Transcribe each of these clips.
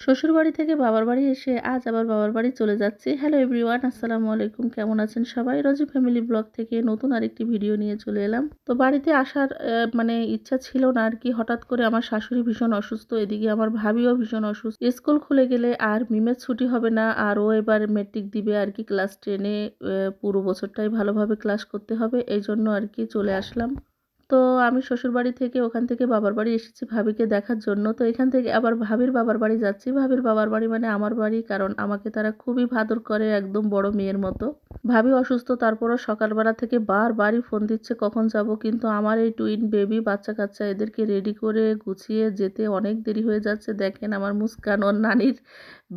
শ্বশুর বাড়ি থেকে বাবার বাড়ি এসে আজ আবার বাবার বাড়ি চলে যাচ্ছি। হ্যালো এভরিওয়ান আসসালামু আলাইকুম। কেমন আছেন সবাই? রজি ফ্যামিলি ব্লগ থেকে নতুন আরেকটি ভিডিও নিয়ে চলে এলাম। তো বাড়িতে আসার মানে ইচ্ছা ছিল না আর কি। হঠাৎ করে আমার শাশুড়ি ভীষণ অসুস্থ, এদিকে আমার ভাবিও ভীষণ অসুস্থ। স্কুল খুলে গেলে আর মিমের ছুটি হবে না, আর ও এবার মেট্রিক দিবে আর কি। ক্লাস টেনে পুরো বছরটাই ভালোভাবে ক্লাস করতে হবে এই জন্য আর কি চলে আসলাম। তো আমি শ্বশুরবাড়ি থেকে ওখান থেকে বাবার বাড়ি এসেছি ভাবিকে দেখার জন্য। তো এখান থেকে আবার ভাবির বাবার বাড়ি যাচ্ছি। ভাবির বাবার বাড়ি মানে আমার বাড়ি, কারণ আমাকে তারা খুবই ভাদর করে একদম বড় মেয়ের মতো। ভাবি অসুস্থ, তারপরও সকালবেলা থেকে বারবারই ফোন দিচ্ছে কখন যাব, কিন্তু আমার এই টুইন বেবি বাচ্চা কাচ্চা এদেরকে রেডি করে গুছিয়ে যেতে অনেক দেরি হয়ে যাচ্ছে। দেখেন আমার মুস্কান ওর নানির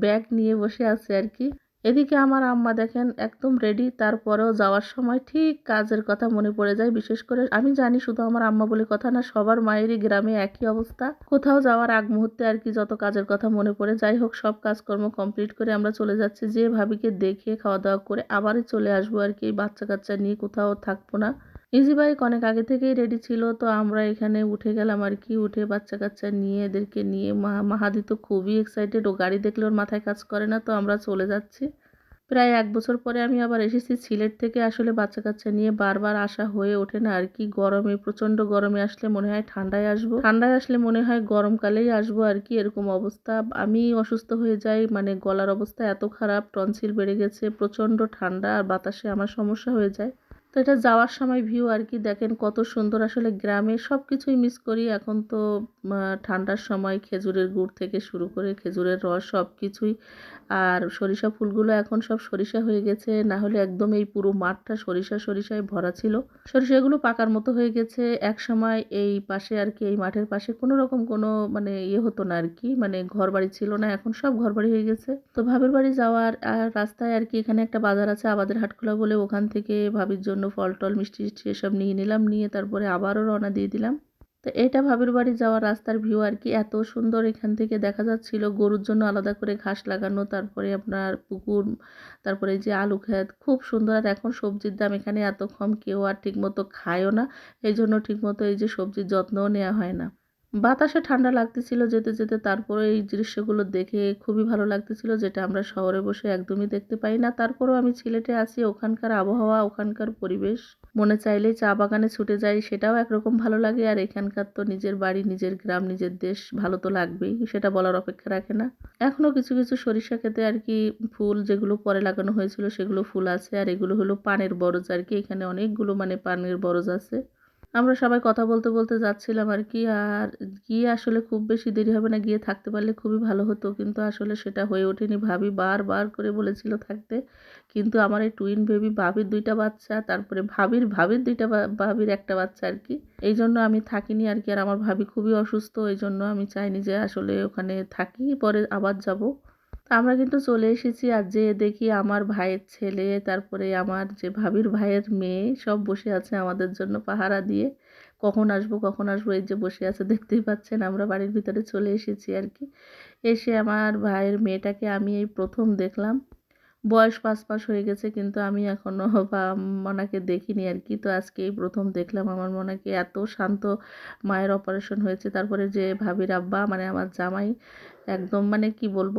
ব্যাগ নিয়ে বসে আছে আর কি। এদিকে আমার আম্মা দেখেন একদম রেডি তারপরেও যাওয়ার সময় ঠিক কাজের কথা মনে পড়ে যায়। বিশেষ করে আমি জানি শুধু আমার আম্মা বলে কথা না, সবার মায়েরই গ্রামে একই অবস্থা। কোথাও যাওয়ার আগ মুহূর্তে আর কি যত কাজের কথা মনে পড়ে, যাই হোক সব কাজকর্ম কমপ্লিট করে আমরা চলে যাচ্ছি যে ভাবিকে দেখে খাওয়া দাওয়া করে আবারই চলে আসব আর কি বাচ্চা কাচ্চা নিয়ে কোথাও থাকব না। ইজি বাইক অনেক আগে থেকেই রেডি ছিল, তো আমরা এখানে উঠে গেলাম আর কি, উঠে বাচ্চা কাচ্চা নিয়ে এদেরকে নিয়ে, মা, মাহাদি তো খুবই এক্সাইটেড ও গাড়ি দেখলে ওর মাথায় কাজ করে না, তো আমরা চলে যাচ্ছি। প্রায় এক বছর পরে আমি আবার এসেছি সিলেট থেকে। আসলে বাচ্চা কাচ্চা নিয়ে বারবার আসা হয়ে ওঠে না আর কি। গরমে প্রচণ্ড গরমে আসলে মনে হয় ঠান্ডায় আসব। ঠান্ডায় আসলে মনে হয় গরমকালেই আসব আর কি, এরকম অবস্থা। আমি অসুস্থ হয়ে যাই মানে গলার অবস্থা এত খারাপ, টনসিল বেড়ে গেছে প্রচণ্ড ঠান্ডা আর বাতাসে আমার সমস্যা হয়ে যায়। তো এটা যাওয়ার সময় ভিউ আর কি, দেখেন কত সুন্দর আসলে গ্রামে সব কিছুই মিস করি। এখন তো ঠান্ডার সময় খেজুরের গুড় থেকে শুরু করে খেজুরের রস সব কিছুই আর সরিষা ফুলগুলো এখন সব সরিষা হয়ে গেছে, না হলে একদম এই পুরো মাঠটা সরিষা সরিষায় ভরা ছিল। সরিষাগুলো পাকার মতো হয়ে গেছে, এক সময় এই পাশে আর কি, এই মাঠের পাশে কোনো রকম কোনো মানে ইয়ে হতো না আর কি মানে ঘর বাড়ি ছিল না, এখন সব ঘর বাড়ি হয়ে গেছে। তো ভাবের বাড়ি যাওয়ার, আর রাস্তায় আর কি এখানে একটা বাজার আছে, আবাদের হাটখোলা বলে ওখান থেকে ভাবির জন্য ফল টল, মিষ্টি টিষ্টি এসব নিয়ে নিলাম, নিয়ে তারপরে আবারও রওনা দিয়ে দিলাম। তো এটা ভাবির বাড়ি যাওয়ার রাস্তার ভিউ আর কি, এত সুন্দর এখান থেকে দেখা যাচ্ছিল, গরুর জন্য আলাদা করে ঘাস লাগানো, তারপরে আপনার পুকুর, তারপরে যে আলু খেত খুব সুন্দর। আর এখন সবজির দাম এখানে এত কম, কেউ আর ঠিকমতো খায়ও না এই জন্য ঠিকমতো এই যে সবজির যত্নও নেওয়া হয় না। বাতাসে ঠান্ডা লাগতেছিল যেতে যেতে তারপরে এই দৃশ্যগুলো দেখে খুবই ভালো লাগতেছিল, যেটা আমরা শহরে বসে একদমই দেখতে পাই না। তারপরেও আমি সিলেটে আছি, ওখানকার আবহাওয়া, ওখানকার পরিবেশ। মনে চাইলে চা বাগানে ছুটে যাই, সেটাও একরকম ভালো লাগে। আর এখানকার তো নিজের বাড়ি, নিজের গ্রাম, নিজের দেশ, ভালো তো লাগবেই, সেটা বলার অপেক্ষা রাখে না। এখনও কিছু কিছু সরিষা খেতে আর কি ফুল যেগুলো পরে লাগানো হয়েছিল, সেগুলো ফুল আছে। আর এগুলো হলো পানের বরজ আর কি, এখানে অনেকগুলো মানে পানের বরজ আছে। আমরা সবাই কথা বলতে বলতে যাচ্ছিলাম আর কি, আর গিয়ে আসলে খুব বেশি দেরি হবে না, গিয়ে থাকতে পারলে খুবই ভালো হতো। কিন্তু আসলে সেটা হয়ে ওঠেনি। ভাবি বারবার করে বলেছিল থাকতে। কিন্তু আমার এই টুইন বেবি ভাবির দুইটা বাচ্চা, তারপরে ভাবির ভাবির দুইটা ভাবির একটা বাচ্চা আর কি। এই জন্য আমি থাকিনি আর কি। আর আমার ভাবি খুবই অসুস্থ, এই জন্য আমি চাইনি যে আসলে ওখানে থাকি, পরে আবার যাব। আমরা কিন্তু চলে এসেছি আর যে দেখি আমার ভাইয়ের ছেলে, তারপরে আমার যে ভাবির ভাইয়ের মেয়ে সব বসে আছে আমাদের জন্য পাহারা দিয়ে। কখন আসব কখন আসব, এই যে বসে আছে, দেখতেই পাচ্ছেন আমরা বাড়ির ভিতরে চলে এসেছি আর কি। এসে আমার ভাইয়ের মেয়েটাকে আমি এই প্রথম দেখলাম। বয়স পাঁচ মাস হয়ে গেছে, কিন্তু আমি এখনও বা মনাকে দেখিনি আর কি। তো আজকে এই প্রথম দেখলাম আমার মনাকে এত শান্ত মায়ের অপারেশন হয়েছে। তারপরে যে ভাবির আব্বা মানে আমার জামাই, একদম মানে কি বলব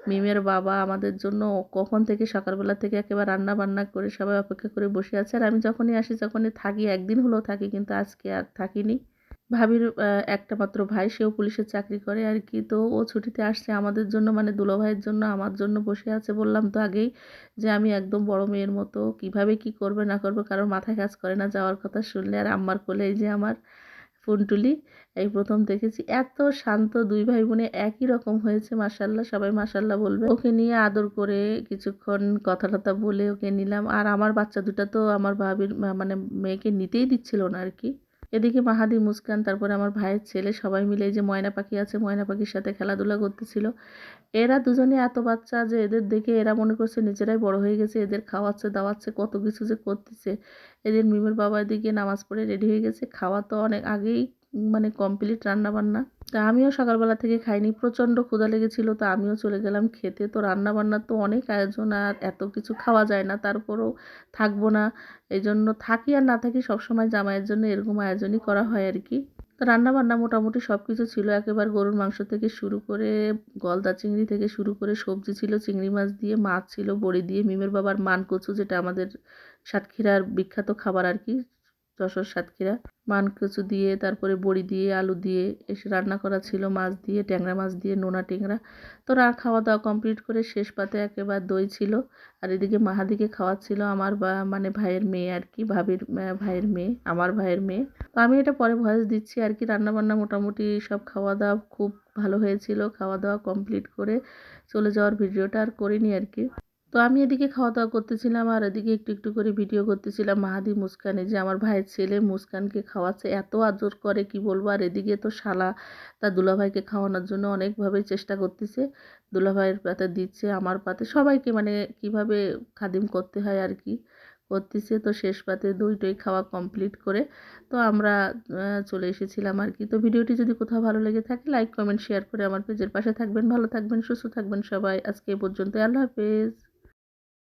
মিমের বাবা আমাদের জন্য কখন থেকে সকালবেলা থেকে একেবারে রান্না বান্না করে সবাই অপেক্ষা করে বসে আছে। আর আমি যখনই আসি, যখনই থাকি, একদিন হলেও থাকি, কিন্তু আজকে আর থাকিনি। ভাবির একটা মাত্র ভাই, সেও পুলিশের চাকরি করে, আর কি। তো ও ছুটিতে আসছে আমাদের জন্য মানে দুলো ভাইয়ের জন্য, আমার জন্য বসে আছে বললাম তো আগেই যে আমি একদম বড় মেয়ের মতো, কীভাবে কি করবে না করবে, কারোর মাথায় কাজ করে না যাওয়ার কথা শুনলে, আর আম্মার কোলে এই যে আমার ফুনটুলি, এই প্রথম দেখেছি। এত শান্ত দুই ভাই বোনে একই রকম হয়েছে মাসাল্লাহ সবাই মাসাল্লাহ বলবে। ওকে নিয়ে আদর করে কিছুক্ষণ কথা টথা বলে ওকে নিলাম। আর আমার বাচ্চা দুটা তো আমার ভাবির মানে মেয়েকে নিতেই দিচ্ছিল না আর কি। এদিকে মাহাদি মুস্কান, তারপরে আমার ভাইয়ের ছেলে, সবাই মিলে যে ময়না পাখি আছে, ময়না পাখির সাথে খেলাধুলা করতেছিল। এরা দুজনে এত বাচ্চা যে এদের দেখে এরা মনে করছে নিজেরাই বড় হয়ে গেছে, এদের খাওয়াচ্ছে, দাওয়াচ্ছে, কত কিছু যে করতেছে। এদের মিমের বাবা এদিকে নামাজ পড়ে রেডি হয়ে গেছে, খাওয়া তো অনেক আগেই মানে কমপ্লিট রান্না বান্না তা আমিও সকালবেলা থেকে খাইনি, প্রচণ্ড ক্ষুধা লেগেছিল, তো আমিও চলে গেলাম খেতে। তো রান্না বান্নার তো অনেক আয়োজন, আর এত কিছু খাওয়া যায় না, তারপরেও থাকব না। এই জন্য থাকি আর না থাকি সবসময় জামাইয়ের জন্য এরকম আয়োজনই করা হয় আর কি। তো রান্না বান্না মোটামুটি সব কিছু ছিল, একেবারে গরুর মাংস থেকে শুরু করে গলদা চিংড়ি থেকে শুরু করে সবজি ছিল, চিংড়ি মাছ দিয়ে, মাছ ছিল, বড়ি দিয়ে, মিমের বাবার মান কচু যেটা আমাদের সাতক্ষীরার বিখ্যাত খাবার আর কি। যশোর সাতক্ষীরা। মান কচু দিয়ে, তারপরে বড়ি দিয়ে, আলু দিয়ে এসে রান্না করা ছিল। মাছ দিয়ে, ট্যাংরা মাছ দিয়ে, নোনা ট্যাংরা। তো রা খাওয়া দাওয়া কমপ্লিট করে শেষ পাতে একেবারে দই ছিল। আর এদিকে মাহাদিকে খাওয়াচ্ছিল আমার মানে ভাইয়ের মেয়ে আর কি, ভাবির ভাইয়ের মেয়ে, আমার ভাইয়ের মেয়ে। তো আমি এটা পরে ভয়েস দিচ্ছি আর কি। রান্না বান্না মোটামুটি সব খাওয়া দাওয়া খুব ভালো হয়েছিল। খাওয়া দাওয়া কমপ্লিট করে চলে যাওয়ার ভিডিওটা আর করিনি আর কি। তো আমি এদিকে খাওয়া দাওয়া করতেছিলাম আর এদিকে একটু একটু করে ভিডিও করতেছিলাম। মাহাদি মুস্কানে যে আমার ভাইয়ের ছেলে মুস্কানকে খাওয়াচ্ছে, এত আদর করে, কি বলব? আর এদিকে তো শালা তার দুলাভাইকে খাওয়ানোর জন্য অনেকভাবে চেষ্টা করতেছে। দুলাভাইয়ের পাতে দিচ্ছে, আমার পাতে। সবাইকে মানে কীভাবে খাদিম করতে হয় আর কি করতেছে। তো শেষ পাতে দই টই খাওয়া কমপ্লিট করে তো আমরা চলে এসেছিলাম আর কি। তো ভিডিওটি যদি কোথাও ভালো লেগে থাকে লাইক কমেন্ট শেয়ার করে আমার পেজের পাশে থাকবেন। ভালো থাকবেন, সুস্থ থাকবেন সবাই। আজকে এই পর্যন্ত আল্লাহ হাফেজ।